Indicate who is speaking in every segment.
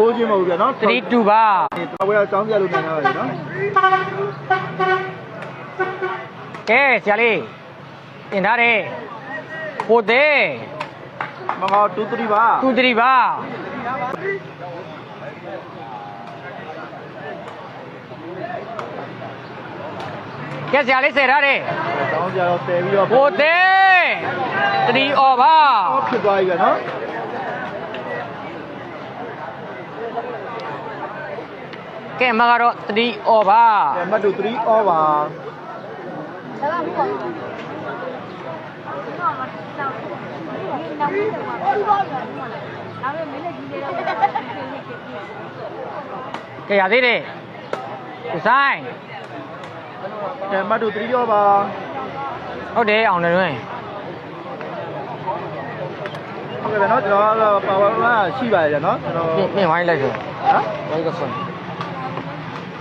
Speaker 1: ခိုးခြင်းမဟုတ်ဘူးဗျာနော်
Speaker 2: 3 2ပါ
Speaker 1: တော်ဝဲအကြောင်းပြလို့နိုင်တာပါနော်
Speaker 2: ကဲဆရာလေးတင်ထားတယ်ကိုသေး
Speaker 1: မကော2 3ပါ
Speaker 2: 2 3ပါကဲဆရာလေးဆယ်ထားတယ်
Speaker 1: အကြောင်းပြတော့တည်ပြီးတော့
Speaker 2: ကိုသေး3 over
Speaker 1: ဖြစ်သွားပြီဗျာနော်
Speaker 2: ကဲအမကတော့3 over
Speaker 1: မတ်တူ3 over
Speaker 2: ကဲရသေးတယ်ကိုဆိုင်
Speaker 1: ကဲမတ်တူ3 over
Speaker 2: ဟုတ်တယ်အောင်တယ်တွင်
Speaker 1: ဟုတ်ကဲ့ဗျာနော်ကျွန်တော်ကတော့ပါဝါကရှိပါတယ်ဗျာနော်ကျွန်တော်
Speaker 2: ပြင်ပြင်ဝိုင်းလိုက်ဆို
Speaker 1: ဟမ်
Speaker 2: ဝိုင်းကဆွန်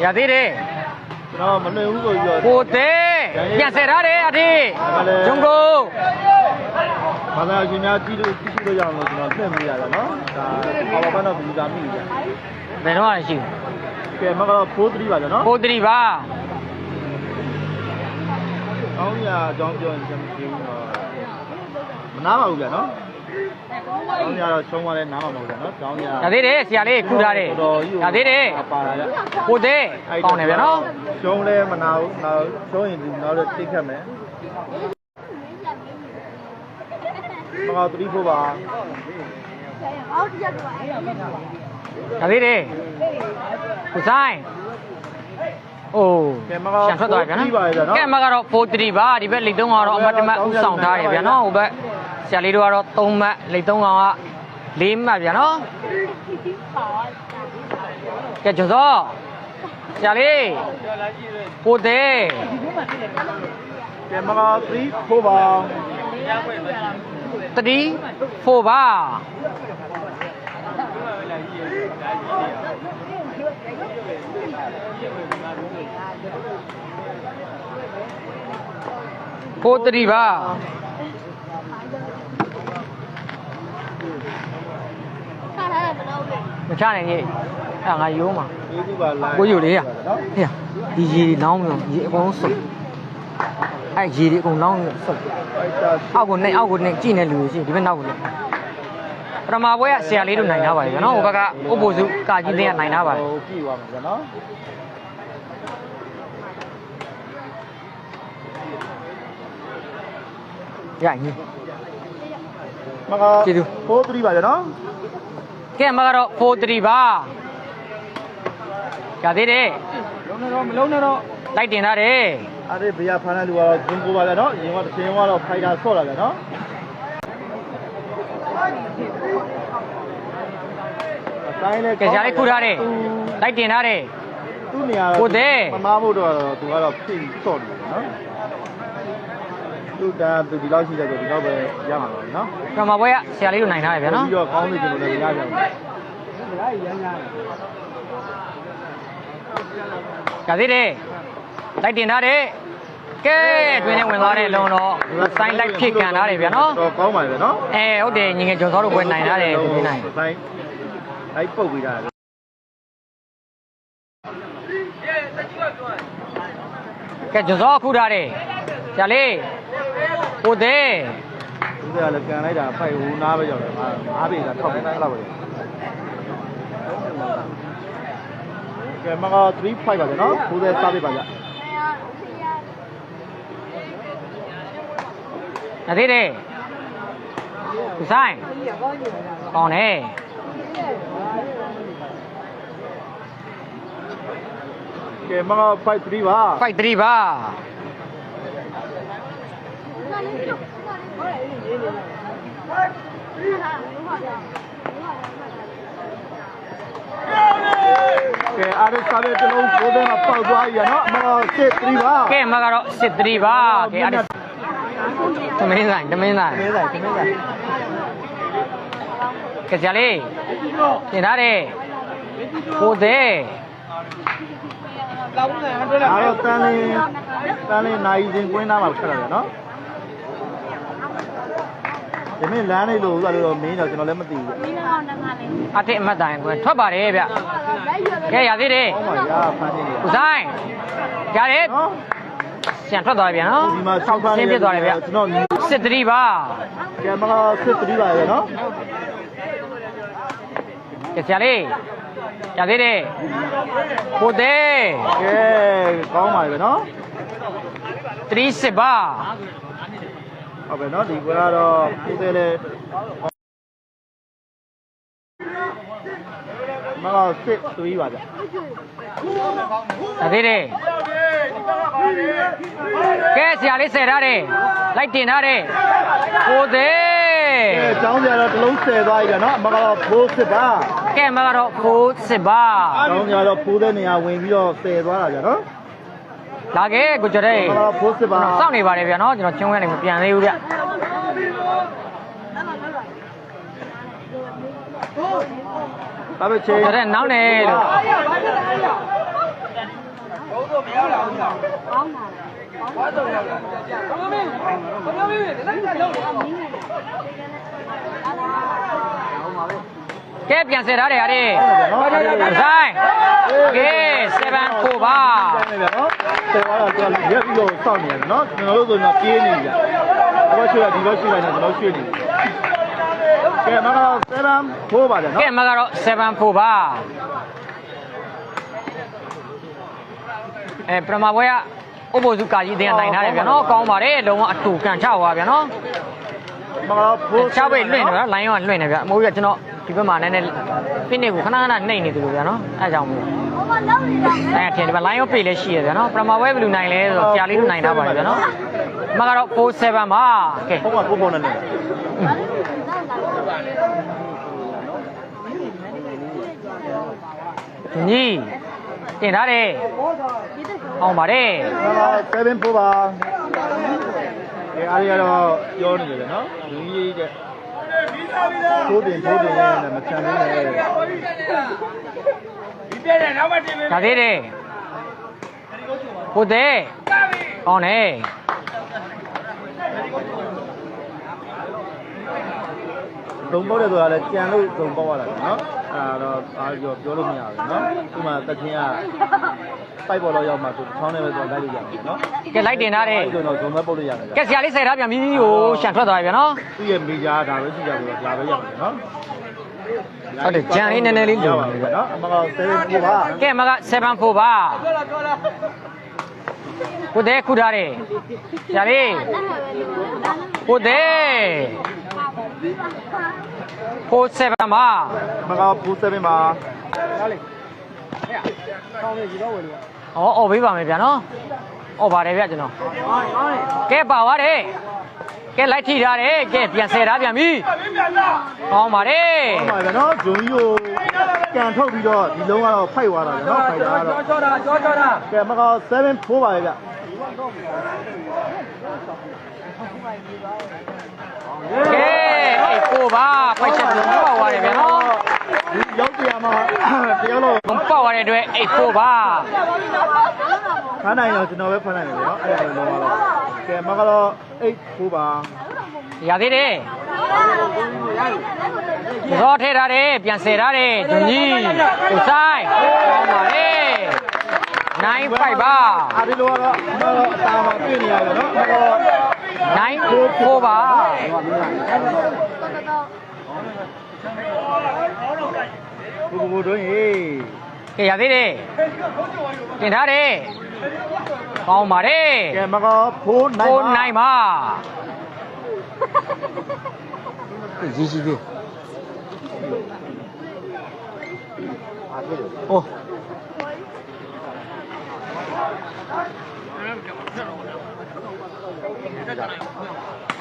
Speaker 2: ရသေးတယ်
Speaker 1: ကျွန်တော်မလွယ်ဘူးဆိုပြီးတော့
Speaker 2: ကိုသေးပြန်ဆက်ထားတယ်အထေး
Speaker 1: ဟုတ်ကဲ့
Speaker 2: ဂျုံကို
Speaker 1: ဘာသာရှင်များကြည့်လို့ကြည့်လို့ရအောင်လို့ကျွန်တော်ပြင်မိရတာနော်ဒါပါဝါကတော့ဘူးတာမိတယ်
Speaker 2: ဘယ်တော့မှရှိ
Speaker 1: ကဲမကတော့4 3ပါဗျာနော်
Speaker 2: ဘူးကိုတရီပါ
Speaker 1: ကောင်းရအကြောင်းပြောရင်ကျွန်တော်ပြောတော့မနာပါဘူးဗျာနော် ကောင်းရတော့ချုံသွားလဲနားမှာမဟုတ်ဘူးနော်ကောင်းရ
Speaker 2: ရသေးတယ်ဆရာလေးခူထားတယ်ရသေးတယ်
Speaker 1: ပါလာကြ
Speaker 2: ကိုသေးကောင်းတယ်ဗျာနော်
Speaker 1: ချုံလဲမနာဘူးနောက်ချုံရင်ဒီနောက်လည်းတိတ်ခတ်မယ်မကော3 4ပါ
Speaker 2: ရသေးတယ်ကိုဆိုင်အိုး
Speaker 1: ကဲမကော
Speaker 2: ရှန်ထွက်သွားပြီဗျာ
Speaker 1: ပါဗျာ
Speaker 2: နော်
Speaker 1: နော်
Speaker 2: ကဲအမကတော့4 3ပါဒီဘက်လိတ်3ကတော့အမတ်တမတ်ဥဆောင်ထားတယ်ဗျာနော်ဟိုဘက် ဆရာလေးတို့ကတော့3မှတ်လိတ်3ကောင်က4မှတ်ဗျာနော်ကဲကျော်စောဆရာလေးကိုသေး
Speaker 1: ကဲမကော3 4ပါ
Speaker 2: 3 4ပါကိုတရီပါ မချနိုင်ကြီးအဲ့ငါရိုးမှာ
Speaker 1: ဒီကူပါလိုက်
Speaker 2: ကိုယူလေးရ
Speaker 1: နော်
Speaker 2: ဟေ့ဒီရေတွေလောင်းပြီးရေအကုန်စုပ်အဲ့ရေတွေအကုန်လောင်းစုပ်
Speaker 1: ဖိုက်တာ
Speaker 2: အောက်ကိုနေအောက်ကိုနေကြည့်နေလူတွေရှိဒီဘက်နောက်ကိုနေပထမပွဲကဆရာလေးတို့နိုင်ထားပါတယ်ကျွန်တော်ဟိုဘက်ကဥပ္ပစုကာကြီးသိန်းကနိုင်ထားပါတယ်
Speaker 1: ဟိုပြီပါမှာဗျာနော်
Speaker 2: ရရင်
Speaker 1: မကော
Speaker 2: ကျေးဇူး
Speaker 1: 4 3ပါဗျာနော်
Speaker 2: ကဲအမကတော့4 3ပါရသေးတယ်
Speaker 1: လုံးနေတော့မလုံးနဲ့တော့
Speaker 2: လိုက်တင်ထားတယ်
Speaker 1: အဲ့ဒီဗျာဖားတဲ့လူကတော့ဂျင်းကိုပါဗျာနော်ရင်ကတစ်ချိန်ကတော့ဖိုက်တာဆော့လာဗျာနော်အတိုင်းလေး
Speaker 2: ကဲဆရာလေးခုထားတယ်လိုက်တင်ထားတယ်
Speaker 1: သူ့နေရာ
Speaker 2: ကိုသေး
Speaker 1: မမားဖို့တော့သူကတော့ဖိဆော့တယ်နော် သူတာသူဒီလောက်ရှိတယ်ဆိုဒီလောက်ပဲရမှာပါနော်
Speaker 2: ပထမပွဲကဆရာလေးတို့နိုင်ထားတယ်ဗျာနော်
Speaker 1: ပြီးတော့ကောင်းနေကြလို့လည်းရကြအောင်
Speaker 2: ရသေးတယ်လိုက်တင်ထားတယ်ကဲတွင်နဲ့ဝင်သွားတဲ့လုံတော့ဆိုင်းလိုက်ဖြစ်ကန်ထားတယ်ဗျာနော်
Speaker 1: တော့ကောင်းပါပြီဗျာနော်
Speaker 2: အဲဟုတ်တယ်ညီငယ်ကျော်စောတို့ပွဲနိုင်ထားတယ်ဒီနေ့နိုင်
Speaker 1: ဆိုင်လိုက်ပုတ်ပြီးတာ
Speaker 2: ကဲကျော်စောခုထားတယ်ဆရာလေး ကိုသေး
Speaker 1: သူကလည်းကန်လိုက်တာဖိုက်ဟူနားပဲရောက်တယ်အားပေးတာထောက်ပေးလောက်ပဲကဲမက3 5ပါဗျာနော်ဘိုးတဲ့စားပေးပါဗျ
Speaker 2: ရသေးတယ်ဒီဆိုင်ကောင်းတယ်
Speaker 1: ကဲမက5 3ပါ
Speaker 2: ဖိုက်3ပါ
Speaker 1: ကဲအားရစားတဲ့တလုံးဘိုးတဲ့မှာပေါက်သွားပြီနော်မက6 3ပါ
Speaker 2: ကဲမကတော့စစ်3ပါကဲအဲ့ဒါသမင်းဆိုင်သမင်းဆိုင်
Speaker 1: နေဆိုင်နေဆိုင်
Speaker 2: ကဲဆရာလေးပြင်ထားတယ်ကိုသေး
Speaker 1: အားတော့တန်းလေးတန်းလေးနိုင်ရင်ကွင်းသားမှာခက်လာတယ်နော် ဒီမင်းလမ်းလေးလို့ဥစ္စာလို့တော့မင်းတော့ကျွန်တော်လည်းမသိဘူးဗျ
Speaker 2: အတစ်အမှတ်တိုင်းကွယ်ထွက်ပါတယ်ဗျကဲရသေးတယ်။
Speaker 1: ဟောမှာရဖမ်းနေတယ်
Speaker 2: ဦးဆိုင်ရတယ်
Speaker 1: နော်
Speaker 2: ဆန်ထွက်သွားတယ်ဗျနော်
Speaker 1: ဒီမှာဆောက်ဖမ်း
Speaker 2: ရှင်းပြသွားတယ်ဗျ
Speaker 1: ကျွန်တော်
Speaker 2: စစ်တတိပါ
Speaker 1: ကဲမကစစ်တတိပါရဲ့နော်
Speaker 2: ကဲဆရာလေးရသေးတယ်ကိုသေး။
Speaker 1: ကဲကောင်းပါပြီနော်
Speaker 2: တတိစစ်ပါ။
Speaker 1: ဟုတ်ပဲနော်ဒီကွာကတော့ကိုသေးလေမကစစ်သွေးပါဗျ
Speaker 2: ရသေးတယ်ကဲဆရာလေးဆယ်ထားတယ်လိုက်တင်ထားတယ်ကိုသေး။
Speaker 1: ကဲကျောင်းကြတော့တစ်လုံးဆယ်သွားပြီဗျနော်။မကတော့ဖိုးစစ်ပါ
Speaker 2: ကဲမကတော့ကိုစစ်ပါ။
Speaker 1: ကျောင်းကြတော့ဖိုးတဲ့နေရာဝင်ပြီးတော့ဆယ်သွားတာဗျနော်
Speaker 2: လာခဲ့ကိုကြတဲ့။
Speaker 1: မကတော့ဖိုးစစ်ပါ
Speaker 2: စောင့်နေပါတယ်ဗျနော်ကျွန်တော်ချင်းဝဲနေမပြန်သေးဘူးဗျ
Speaker 1: ဒါပဲချင်း
Speaker 2: ကြတဲ့နောက်နေလို့ကဲပြန်ဆက်ထားတယ်ဟာဒီဆိုင်ကဲ7 ကိုပါ
Speaker 1: တယ်ဗျနော်ဆယ်သွားတော့ကျွန်တော်ရက်ပြီးတော့စောင့်နေရတယ်နော်ကျွန်တော်တို့ဆိုရင်ပြေးနေပြီဗျ။ဘာရှိရဒီလိုရှိလိုက်နေကျွန်တော်ရွှေ့နေပြီ။ကဲမကတော့7ဖိုးပါဗျနော်
Speaker 2: ကဲမကတော့7ကိုပါအဲပရမဘွဲကဥပ္ပဇုကာကြီးတင်နိုင်ထားတယ်ဗျနော်ကောင်းပါတယ်လုံးဝအတူကန်ချသွားဗျနော်
Speaker 1: မကတော့ဖိုး
Speaker 2: ချပိတ်လွင့်နေဗျလိုင်းရောလွင့်နေဗျအမိုးကြီးကကျွန်တော် ဒီဘက်မှာနည်းနည်းဖိနစ်ကိုခဏခဏနှိပ်နေတယ်လို့ဗျနော်အဲကြောင့်မို့အဲထင်ဒီမှာလိုင်းရောပိတ်လည်းရှိရဗျနော်ပရမဘွဲဘယ်လိုနိုင်လဲဆိုတော့ဆရာလေးတို့နိုင်ထားပါတယ်ဗျနော်မကတော့47ပါကဲ
Speaker 1: ဖုန်းကကိုပုံနဲ့နေ
Speaker 2: ညီတင်ထားတယ်အောင်ပါတယ်
Speaker 1: မကတော့7ဖိုးပါကဲအားရတော့ပြောနေတယ်ဗျနော်လူကြီးတဲ့ ဖိုးတင်ဖိုးတင်နဲ့မချမ်းသေးနဲ့
Speaker 2: ဒါသေးတယ်ကိုသေးကောင်းတယ်
Speaker 1: သုံးပေါက်တယ်ဆိုတာလည်းကြံလို့သုံးပေါက်ရတာနော် အဲတော့အားပြောပြောလို့မရဘူးနော်ဒီမှာတချင်းကပိုက်ပေါ်တော့ရောက်မှသူချောင်းနဲ့ပဲဆိုလိုက်လို့ရတယ်နော်
Speaker 2: ကဲလိုက်တင်ထားတယ်
Speaker 1: ဆိုတော့ဇုံမဲ့ပုတ်လို့ရတယ်
Speaker 2: ကဲဆရာလေးဆက်ထားပြန်ပြီဟိုရှန်ထွက်သွားပြီဗျနော်
Speaker 1: သူ့ရဲ့မေဂျာဒါပဲရှိကြဘူးဒါပဲရတယ်နော်
Speaker 2: ဟုတ်တယ်ကြံလေးနည်းနည်းလေးလို
Speaker 1: ပါဘူးနော်အမကတော့7ဖိုးပါ
Speaker 2: ကဲမက7ဖို့ပါကိုသေးခုထားတယ်ဆရာလေးကို သေးဖို့7ပါ
Speaker 1: မကတော့ဖိုး7ပါ
Speaker 2: ဩဩပေးပါမယ်ဗျာနော်ဩပါတယ်ဗျကျွန်တော်ကဲပါသွားတယ်ကဲလိုက်ထိထားတယ်ကဲပြန်ဆယ်ထားပြန်ပြီကောင်းပါတယ်
Speaker 1: ဟုတ်ပါပြီနော်ဂျုံကြီးကိုကန်ထုတ်ပြီးတော့ဒီလုံးကတော့ဖိုက်သွားတာဗျနော်ဖိုက်တာကတော့ကြောတာကြောကြောတာကဲမကတော့7ဖိုးပါပဲဗျ
Speaker 2: ကဲ အေးကိုပါပိုက်ချက်ပြုံးပေါက်သွားတယ်ဗျာနော်
Speaker 1: ဒီရောက်တရားမှာတရားလို့
Speaker 2: ပေါက်သွားတဲ့အတွက်အေးကိုပါ
Speaker 1: ခန်းနိုင်တော့ကျွန်တော်ပဲဖမ်းနိုင်တယ်နော်အဲ့ဒါလည်းလုံးဝတော့ကဲမကတော့8ဖိုးပါ
Speaker 2: ရသေးတယ်ရောထဲထားတယ်ပြန်ဆယ်ထားတယ်ဂျွန်ကြီးကိုဆိုင်ကောင်းပါလေ9 5ပါ
Speaker 1: အားဒီလိုကတော့မကတော့အတာမှာတွေ့နေရတယ်နော် မကတော့
Speaker 2: 9 4ပါ
Speaker 1: ဘူဘူဘူတို့ရေ
Speaker 2: ကဲရသေးတယ်တင်ထားတယ်ကောင်းပါလေ
Speaker 1: ကဲမကတော့ဖိုးနိုင်
Speaker 2: ကိုနိုင်ပါရည်ရှိသေးโอ้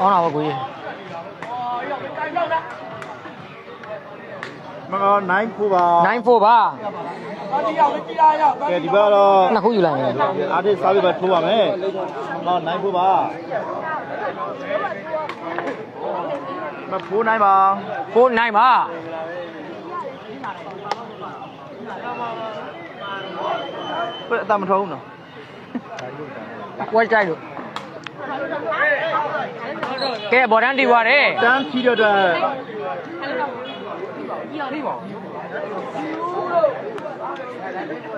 Speaker 2: အောင်းလာပါကိုကြီး
Speaker 1: မကတော့9ဖိုးပါ
Speaker 2: 94ပါ
Speaker 1: ကဲဒီဘက်ကတော့
Speaker 2: နှစ်ခုယူလိုက်မယ်
Speaker 1: အားဒီစားပြီးပဲထိုးပါမယ်မကတော့9ဖိုးပါမဖိုးနိုင်ပါ
Speaker 2: ကိုနိုင်ပါ
Speaker 1: ဘယ်အတာမထုံးနော်
Speaker 2: ဝဲကြိုက်လို့ ကဲဘော်ဒန်တီဝါတယ်
Speaker 1: တန်းဖြီးတော့တဲ့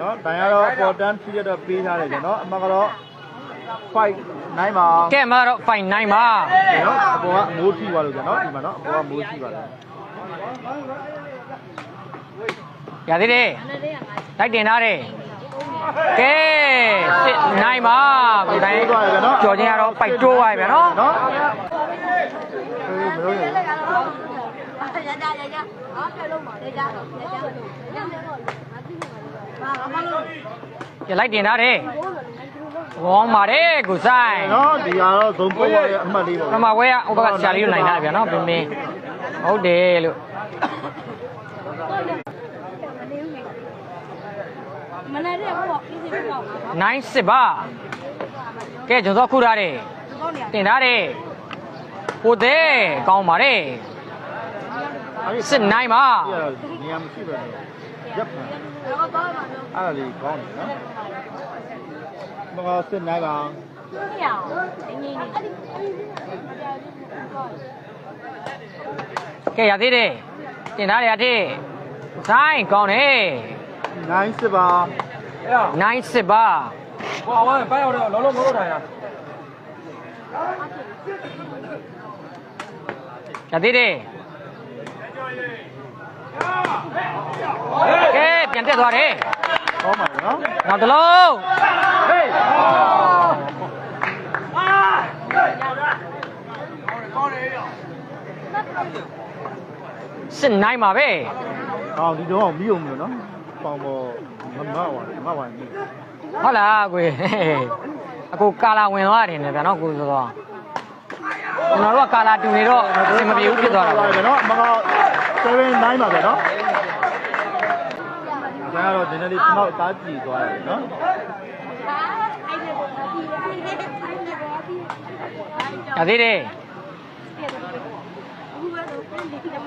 Speaker 1: နော်တန်ရတော့ပေါ်တန်းဖြီးတော့ပေးထားတယ်ကျွန်တော်အမှန်ကတော့ fight နိုင်ပါ
Speaker 2: ကဲမကတော့ fine 9ပါ
Speaker 1: နော်အပေါ်ကအမိုးထိပါလို့ကျွန်တော်ဒီမှာနော်အပေါ်ကမိုးထိပါလား
Speaker 2: ရသေးတယ်တိုက်တင်ထားတယ် ကဲစစ်9ပါကိုတိုင်းကြော်ချင်းကတော့ပိုက်တိုးသွားပြီဗျာနော်
Speaker 1: နော်အေးမလို့ရ
Speaker 3: ရကြရကြဟာပြလုံးပါရကြတော့ရကြတော့ရကြတော့မသိဘူးပါဘာမှလို့
Speaker 2: ကျလိုက်တင်ထားတယ်ဝေါင်းပါတယ်ကိုဆိုင်
Speaker 1: နော်ဒီကတော့ဇုံပေါ်ရဲ့အမှတ်လေးပါ
Speaker 2: ပထမဝဲကဥပကဆရာလေးတို့နိုင်တာဗျာနော်ပင်ပင်ဟုတ်တယ်လို့
Speaker 3: မနေ့ကဘောပြီးစီပြောင်းပါ
Speaker 2: 9စစ်ပါကဲကျွန်တော်ခုထားတယ်
Speaker 3: တော့နေ
Speaker 2: တင်ထားတယ်ဟိုတဲ့ကောင်းပါတယ်စစ်9ပါ
Speaker 1: နေရာမရှိပဲရပ်ပါ
Speaker 3: တော့တော့ပါတော့
Speaker 1: အဲ့ဒါလေးကောင်းတယ်နော်မကစစ်နိုင်ပါ
Speaker 3: ရအောင်အင်းကြီးနေ
Speaker 2: ကဲရသေးတယ်တင်ထားတယ်အထေဆိုင်ကောင်းတယ်
Speaker 1: နိုင်စစ်ပါ
Speaker 2: 9စစ်ပါ
Speaker 4: ဟောဝါးပိုင်းအောင်တော့လုံးလုံးမလုပ်နိုင်တာ
Speaker 2: ရသေးတယ်ကဲပြန်တက်သွားတယ်
Speaker 1: ကောင်းပါနော်
Speaker 2: နောက်တစ်လုံးစစ်နိုင်ပါပဲ
Speaker 1: ဟောဒီတော့မီးအောင်မလို့နော် ပေါင်ပေါ်မမဝါမဝါနေ
Speaker 2: ဟုတ်လားကိုအခုကာလာဝင်သွားတယ်နဲ့ဗျာနော်ကိုဆိုတော့ကျွန်တော်တို့ကကာလာတူနေတော့အဆင်မပြေဘူးဖြစ်သွားတာ
Speaker 1: ပါ
Speaker 2: ပေါ့
Speaker 1: ပဲနော်မက7 9ပါပဲနော်ဒါကတော့ဒီနေ့လေးကျွန်တော်တားကြည့်သွားတယ်နော်
Speaker 3: အဲ့ဒီဘောပြီးအဲ့ဒီဘောပြီး
Speaker 2: ရသေးတယ်
Speaker 3: ဘူးပဲတော့ပြန်ပြီးတော့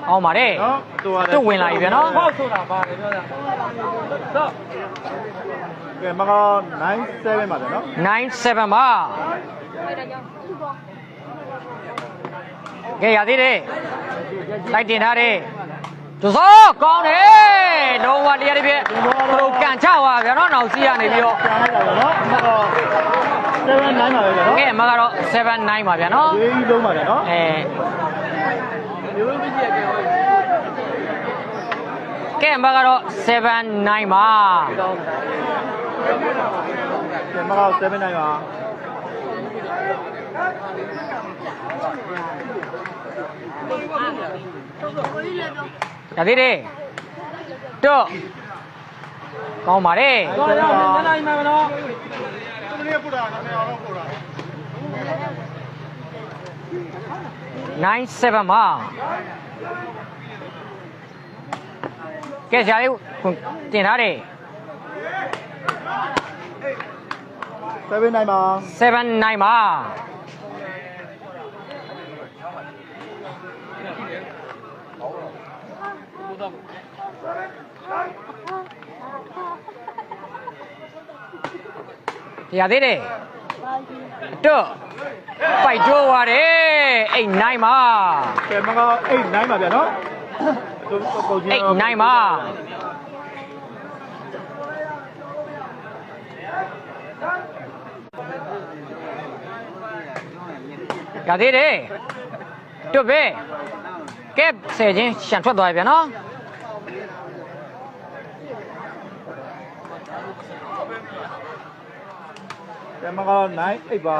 Speaker 2: အောင်ပါတယ်
Speaker 1: နော်တူရတယ်
Speaker 2: သူ့ဝင်လာပြီဗျာနော်
Speaker 4: ဟောက်ဆိုတာပါတယ်ပြောတာတော့
Speaker 1: ကဲမက9 7ပါပဲနော်
Speaker 2: 97ပါကဲရသေးတယ်တိုက်တင်ထားတယ်ဒဇောကောင်းတယ်လုံးဝတရားတစ်ပြည့်သူတို့ကန်ချသွားဗျာနော်နောက်စီးရနေပြီးတော့
Speaker 1: ပြန်လိုက်တာပဲနော်မက7 9ပါပဲနော်
Speaker 2: ကဲအမကတော့79ပါဗျာနော်
Speaker 1: ရေးကြီးလုံးပါပဲနော်
Speaker 2: အဲ ကဲအမကတော့79ပါ
Speaker 1: ကဲမက7 9ပါ
Speaker 2: ရသေးတယ်တော့ကောင်းပါတယ်
Speaker 4: တော့ရအောင်နိုင်မှာမနော်
Speaker 2: 97ပါကဲဆရာလေးတင်ထားတယ်
Speaker 1: 7 9ပါ
Speaker 2: 79ပါရသေးတယ် တော့ပိုက်တိုးသွားတယ်အိတ်နိုင်ပါ
Speaker 1: ကဲမက8 9ပါဗျာနော်သူပုံချင်း
Speaker 2: အိတ်နိုင်ပါရသေးတယ်တွတ်ပဲကဲဆယ်ချင်းရှန်ထွက်သွားပြီဗျာနော်
Speaker 1: ကဲမက9 8ပါ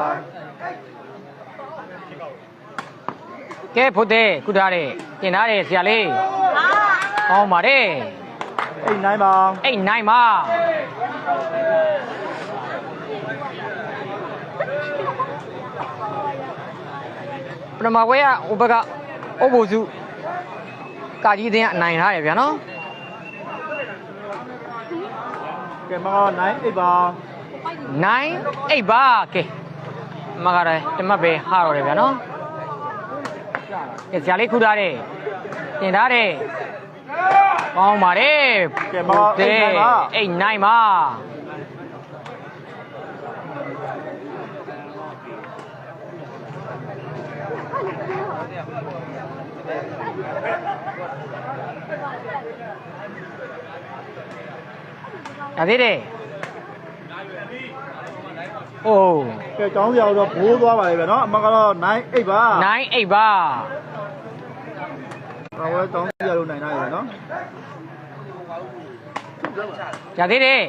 Speaker 2: ကဲဖို့တဲ့ကုထားတယ်တင်ထားတယ်ဆရာလေးကောင်းပါတယ်
Speaker 1: 8 9ပါ
Speaker 2: အိတ်နိုင်ပါပထမဝဲကဟိုဘက်ကအိုဘိုစုကာကြီးတင်းကအနိုင်ထားရဗျာနော်
Speaker 1: ကဲမက9 8ပါ
Speaker 2: နိုင်အိတ်ပါကဲမကရဲတမတ်ပဲဟာတော့တယ်ဗျာနော်ကဲဆရာလေးခုထားတယ်တင်ထားတယ်ကောင်းပါတယ်
Speaker 1: ကဲမက8 9ပါ
Speaker 2: အိတ်နိုင်ပါဒါသေးတယ် အိုး
Speaker 1: ကဲကျောင်းစရာတော့ဘိုးသွားပါလေဗျာနော်အမကတော့9 8ပါ
Speaker 2: 9 8ပါ
Speaker 1: ဘာဝဲကျောင်းစရာလို့နိုင်တာလေနော်
Speaker 2: ဒါသေးတယ်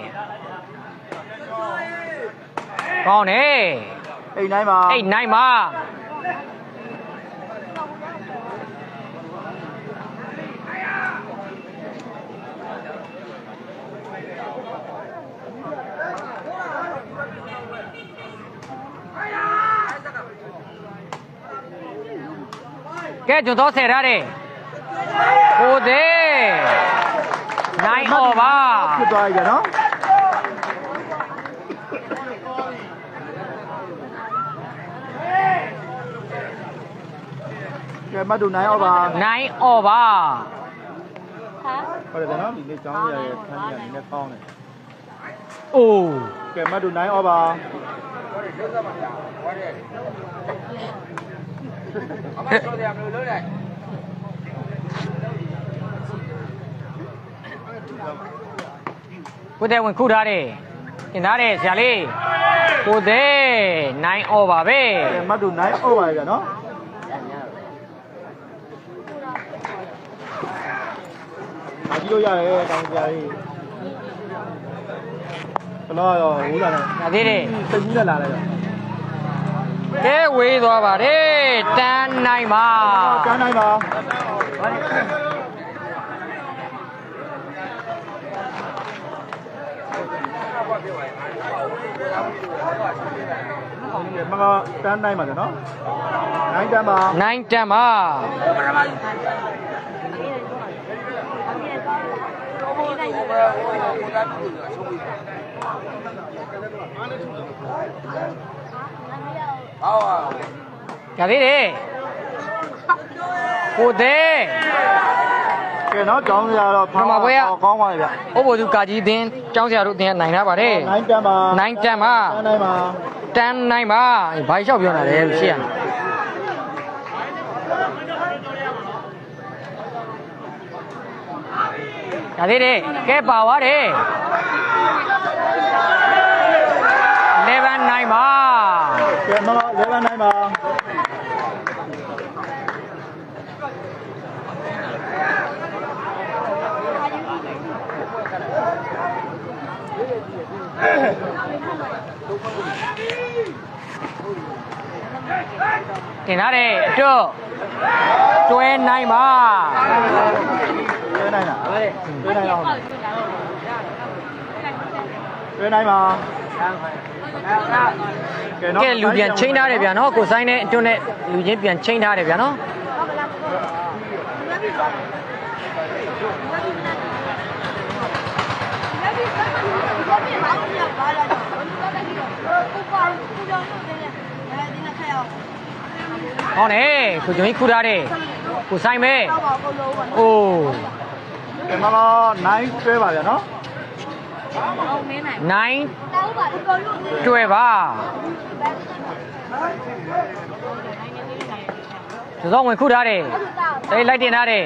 Speaker 2: ကောင်းတယ်
Speaker 1: အိမ်တိုင်းပါ
Speaker 2: အဲ့9ပါ ကဲကျွန်တော်ဆယ်ရတယ်ဟိုသေးနိုင်အော်ပါ
Speaker 1: ဖြစ်သွားပြီဗျာနော်ကဲမတ်တူ9အောက်ပါ
Speaker 2: နိုင်အော်ပါ
Speaker 1: ဟုတ်တယ်ဗျာနော်ဒီနေ့ကျောင်းစရာရဲ့ခန်းကြီးကနည်းနည်းကောင်းတယ်
Speaker 2: အိုး
Speaker 1: ကဲမတ်တူ9အောက်ပါ
Speaker 4: အမဆိုတယ်
Speaker 1: မလို့လို့လို
Speaker 2: က်ကိုတဲ့ဝင်ခုထားတယ်တင်ထားတယ်ဆရာလေးကိုတဲ့9 over ပဲ
Speaker 1: မတ်တူ9 over ပဲဗျာနော်အကြည့်လို့ရတယ်တောင်ကြာလေးကျွန်တော်ရောဟိုးလာတယ်။
Speaker 2: ဒါသေးတယ်။
Speaker 1: စိတ်ကြီးလာလာတယ်
Speaker 2: ကဲဝေးသွားပါတယ်တန်းနိုင်ပါ
Speaker 1: ကမ်းနိုင်ပါမကတန်းနိုင်ပါကြနော်နိုင်တန်းပါ
Speaker 2: နိုင်တန်းပါ
Speaker 4: 好啊。
Speaker 2: ဒါသေးတယ် ကိုတဲ့
Speaker 1: ကဲနော်ကျောင်းစရာတော့ကောင်းပါလေဗျ
Speaker 2: ဥပ္ပဒုကာကြီးတင်းကျောင်းဆရာတို့တင်းနိုင်ထားပါတယ်
Speaker 1: နိုင်တန်းပါ
Speaker 2: နိုင်တန်းပါ
Speaker 1: တန်းနိုင်ပါ
Speaker 2: တန်းနိုင်ပါဘာလျှောက်ပြောနေလဲရှေ့ရဒါသေးတယ်ကဲပါသွားတယ်11နိုင်ပါ
Speaker 1: ကဲမကလေလနိုင်ပါ
Speaker 2: တင်ထားတယ်အတွက်တွဲနိုင်ပါ
Speaker 1: တွဲနို င်လားတွဲနိုင်အောင်တွဲနိုင်ပါကဲနော်
Speaker 2: ကဲလူပြန်ချိန်ထားတယ်ဗျာနော်ကိုဆိုင်နဲ့အတွန်းနဲ့လူချင်းပြန်ချိန်ထားတယ်ဗျာနော်ဟောနေကိုကျွန်ကြီးခူထားတယ်ကိုဆိုင်မဲအိုး
Speaker 1: ကဲမကနိုင်တွဲပါဗျာနော်
Speaker 2: နိုင်တွဲပါသစောဝင်ခုထားတယ်အေးလိုက်တင်ထားတယ်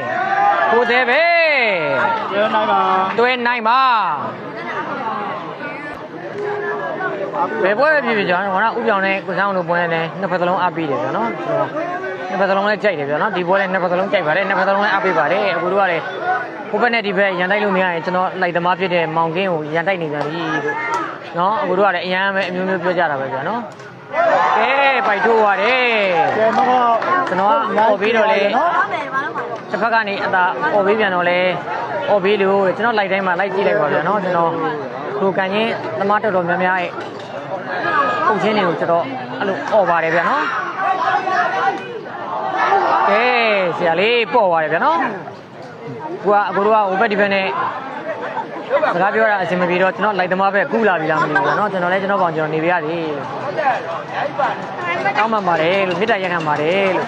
Speaker 2: ကိုသေးပဲ
Speaker 1: တွဲနိုင်ပါ
Speaker 2: တွဲနိုင်ပါဘယ်ပွဲပဲဖြစ်ဖြစ်ကျွန်တော်ကဥပြောင်နဲ့ကိုဆောင်တို့ပွဲနဲ့နှစ်ဖက်သလုံးအပ်ပြီးတယ်ဗျာနော်နှစ်ဖက်သလုံးလည်းကြိုက်တယ်ဗျာနော်ဒီပွဲလည်းနှစ်ဖက်သလုံးကြိုက်ပါတယ်နှစ်ဖက်သလုံးလည်းအပ်ပြီးပါတယ်အခုတို့ကလည်း ဟိုဘက်နဲ့ဒီဘက်ရန်တိုက်လို့မရရင်ကျွန်တော်လိုက်သမားဖြစ်တဲ့မောင်ကင်းကိုရန်တိုက်နေကြပြီလို့နော်အခုတို့ကလည်းအရန်ပဲအမျိုးမျိုးပြောကြတာပဲဗျာနော်ကဲပိုက်ထိုးရတယ်
Speaker 1: ကဲမဟုတ်
Speaker 2: ကျွန်တော်ကပေါ်ပြီးတော့လေတစ်ဖက်ကနေအသာပေါ်ပြီးပြန်တော့လေပေါ်ပြီးလို့ကျွန်တော်လိုက်တိုင်းမှာလိုက်ကြည့်လိုက်ပါဗျာနော်ကျွန်တော်ကိုကန်ချင်းသမားတော်တော်များများရဲ့ပုံချင်းတွေကိုကျွန်တော်အဲ့လိုអော်ပါတယ်ဗျာနော်ကဲဆရာလေးပေါ်ပါတယ်ဗျာနော် ကိုကအကိုတို့ကဟိုဘက်ဒီဘက်နဲ့စကားပြောတာအဆင်မပြေတော့ကျွန်တော်လိုက်သမားပဲကူးလာပြီလားမသိဘူးဗျာနော်ကျွန်တော်လည်းကျွန်တော်ကောင်ကျွန်တော်နေပြရသေးတောင်းမှပါတယ်လို့မေတ္တာရက်ခံပါတယ်လို့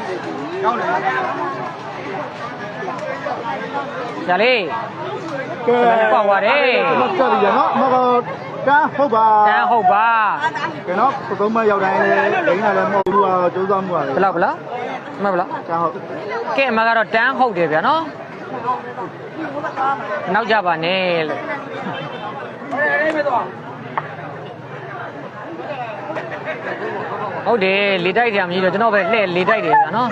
Speaker 2: ဒါလေး
Speaker 1: ကဲ
Speaker 2: ပေါ့ပါတယ်
Speaker 1: ကျွန်တော်ကြည့်ရနော်မကကန်းဟုတ်ပါ
Speaker 2: တန်းဟုတ်ပါ
Speaker 1: ကဲနော်သုံးမရောက်တိုင်းလေဒိန်းလာလည်းမဟုတ်ဘူးတော့စူးစမ်းမှုပါလေ
Speaker 2: ဘယ်လောက်ဘယ်လောက်မှတ်ဗလား
Speaker 1: ကျန်ဟုတ်
Speaker 2: ကဲအမကတော့တန်းဟုတ်တယ်ဗျာနော် နောက်ကြပါနဲ့လို့
Speaker 4: အဲ့ဒီမဲ့တော့
Speaker 2: ဟုတ်တယ်လေတိုက်ကြမကြီးတော့ကျွန်တော်ပဲလှည့်လေတိုက်တယ်ဗျာနော်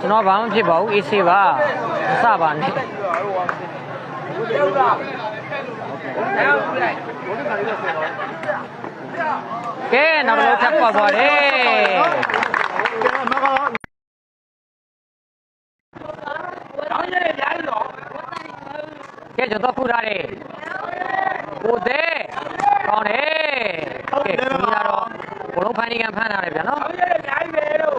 Speaker 2: ကျွန်တော်ဘာမှဖြစ်ပါဘူးအေးဆေးပါမစပါနဲ့
Speaker 4: ပြောလားအဲ့ဒါပြလိုက်
Speaker 2: ကဲနောက်တစ်လုံးထပ်ပေါက်သွားတယ်
Speaker 1: ကဲမကတော့
Speaker 4: တောင်းရတယ်ညာလို့တော့
Speaker 2: ကဲကျွန်တော်ခုထားတယ်ကိုသေးကောင်းတယ်ကဲဒီကတော့ဘလုံးဖန်ဒီကန်ဖန်ထားတယ်ဗျာနော်
Speaker 4: တောင်းရတယ်ညာကြီးပဲလို့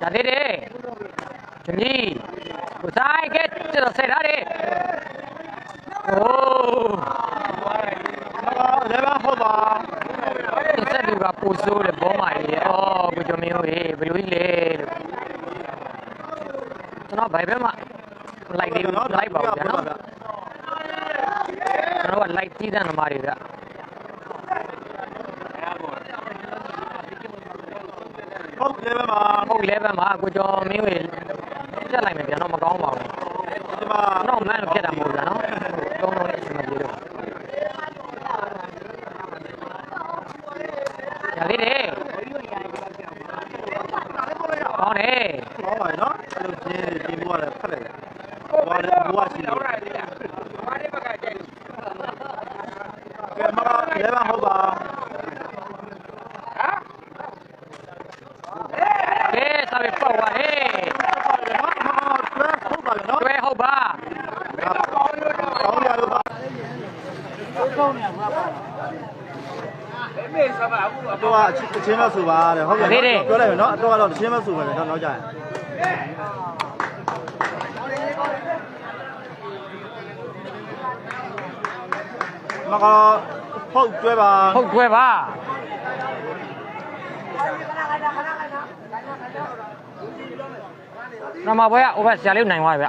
Speaker 2: ဒါသေးတယ်ဒီကြီးကိုဆိုင်ကဲကျွန်တော်ဆက်ထားတယ်โอ้
Speaker 1: မကတော့လည်းပါဟုတ်ပါ
Speaker 2: ဒီဆက်လူကပူဆိုးတယ်ဘောမာကြီး။အော်ကိုကျော်မင်းဟေးဘယ်လိုကြီးလဲလို့ ကျွန်တော်ဘိုင်ဘက်မှာလိုက်သေးဘူးလိုက်ပါဘူးဗျာနော်ကျွန်တော်ကလိုက်တီးတဲ့နမတွေဗျ
Speaker 1: ဟုတ်လည်းပါ
Speaker 2: ဟုတ်ပြီလဲဘက်မှာကိုကျော်မင်းဟေးပြတ်လိုက်မယ်ဗျာနော်မကောင်းပါဘူး
Speaker 1: ဒီမှာ
Speaker 2: ကျွန်တော်မှန်လို့ပြတ်တာမဟုတ်ဘူးဗျာနော်တုံးလုံးလေးအဆင်မပြေလို့ရသေးတယ်ကောင်းတယ်
Speaker 1: ဟောပါနော်အဲ့လိုချင်းဒီဘွားလည်းဖက်လိုက်တယ်ဘွားလည်းဘွားရှိတယ်
Speaker 4: တောင်းရတယ်လားဘာဒီဘက်ကကျဲ
Speaker 1: ကဲမကတော့လည်းပါဟုတ်ပါ
Speaker 4: ဟမ်
Speaker 2: ကဲစာပေပေါက်သွားတယ်
Speaker 1: ဟုတ်ပါနော်
Speaker 2: တွဲဟုတ်ပါ
Speaker 1: ကောင်းရလို့ပါ
Speaker 4: မေးစပါဘူး
Speaker 1: အတော့အချင်းမဆိုပါတဲ့ဟုတ်ကဲ့ပြောလိုက်မယ်နော်အတော့ကတော့ချင်းမဆိုပါလေတော့နောက်ကြရင် ကတော့ဟုတ်ကျွဲပါ
Speaker 2: ဟုတ်တွဲပါနမဘွဲကဟိုဘက်ဆရာလေးကိုနိုင်သွားပြီဗျ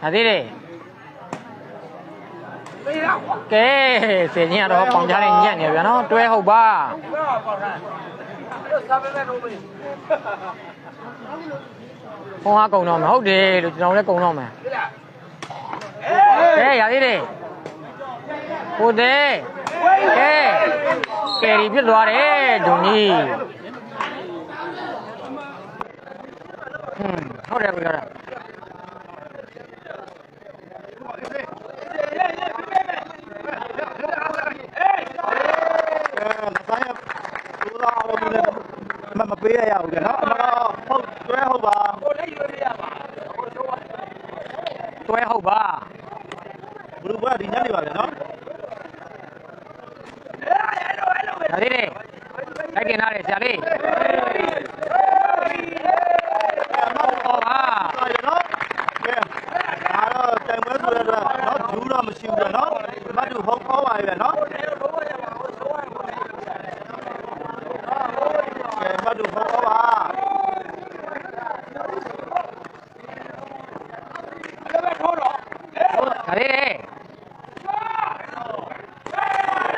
Speaker 2: ဒါသေးတယ်
Speaker 4: မေးတော့
Speaker 2: ကဲဆယ်ချင်းကတော့ပေါင်ကြားနဲ့ညံ့နေဗျာနော်တွဲဟုတ်ပါ
Speaker 4: ဘောပေါ့လားအဲ့စပါမဲ့လို့မေး
Speaker 2: ဖု န်းအားကုံတော့မယ်ဟုတ်တယ်လို့ကျွန်တော်လည်းကုံတော့မယ်
Speaker 4: ဒီလား
Speaker 2: ကဲရသေးတယ်ကိုသေးကဲကယ်ရီဖြစ်သွားတယ်ဂျုံကြီးဟွန်းဟုတ်တယ်ကိုရတာ
Speaker 1: မဆိုင်ဘူသာအလုံးနဲ့မမပေးရရဘူးကနော်မကတော့ဟုတ်ကျွဲဟုတ်ပါ
Speaker 4: ကိုလည်းယူရရပါဟိုတော့
Speaker 2: တွဲဟုတ်ပါ
Speaker 1: ဘလူဘွားဒီညနေပါဗျာနော်
Speaker 2: ရသေးတယ်လိုက်တင်ထားတယ်ဆရာလေးဟောပါ
Speaker 1: ပါရနော်ကဲဒါတော့တိုင်ပွဲဆိုတဲ့အတွက်နော်ဂျူးတော့မရှိဘူးနော်မတ်တူဟုတ်ဟောပါရဲ့နော်ကဲမတ်တူဟုတ်ဟောပါ
Speaker 2: ရသေးတယ်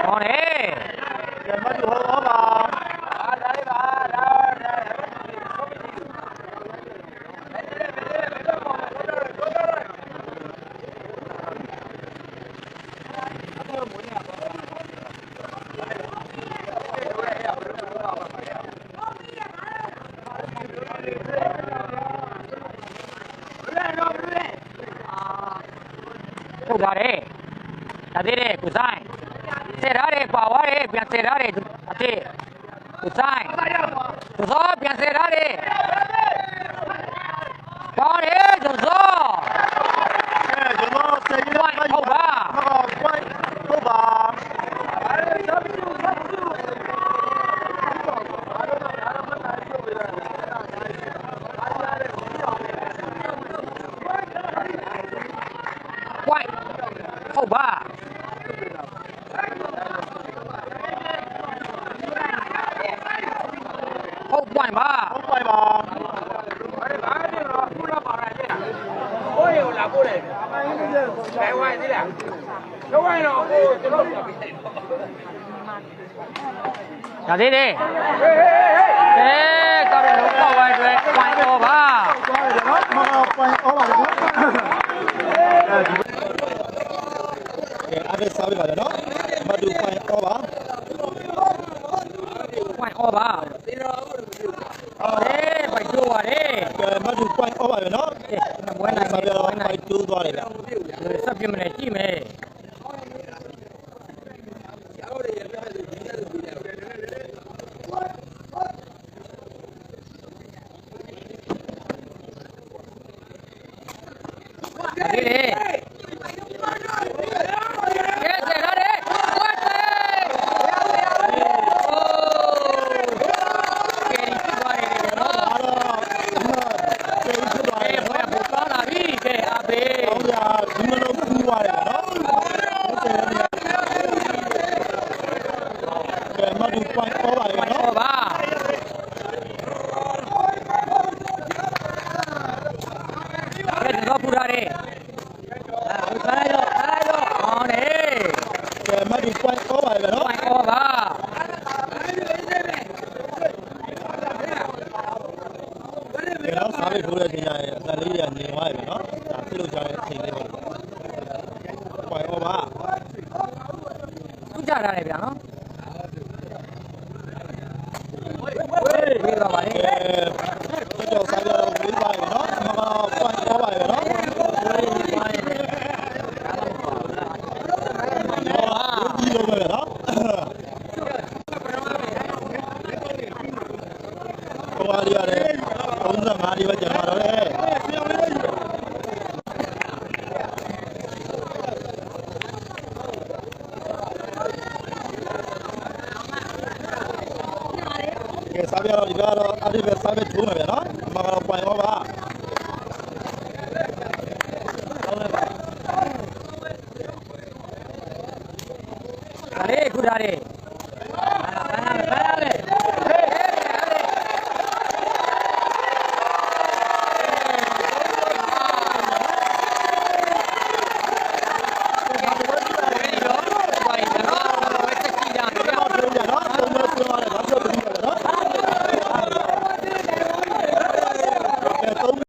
Speaker 2: ဟောတယ်
Speaker 1: ကဲမတ်တူဟုတ်ဟောပါ
Speaker 4: အားဒါလေးပါဒါဒါ
Speaker 2: ထုတ်ထားတယ်ရသေးတယ်ကိုဆိုင်ဆယ်ထားတယ်ပါသွားတယ်ပြန်ဆယ်ထားတယ်အတိကိုဆိုင်ကိုစောပြန်ဆယ်ထားတယ်
Speaker 1: Trả đi đi. Thế con đừng đúng cầu này rồi, quay ô bà. Quay ô bà Adesso arriva da no, ma tu fai ova? Fai ova? Eh, fai tu, eh! Ma tu fai ova da no? Eh, buona, buona. Fai tu, guarda. Sappiamo ગાડી
Speaker 2: માં જવા સામે આવી સામે છું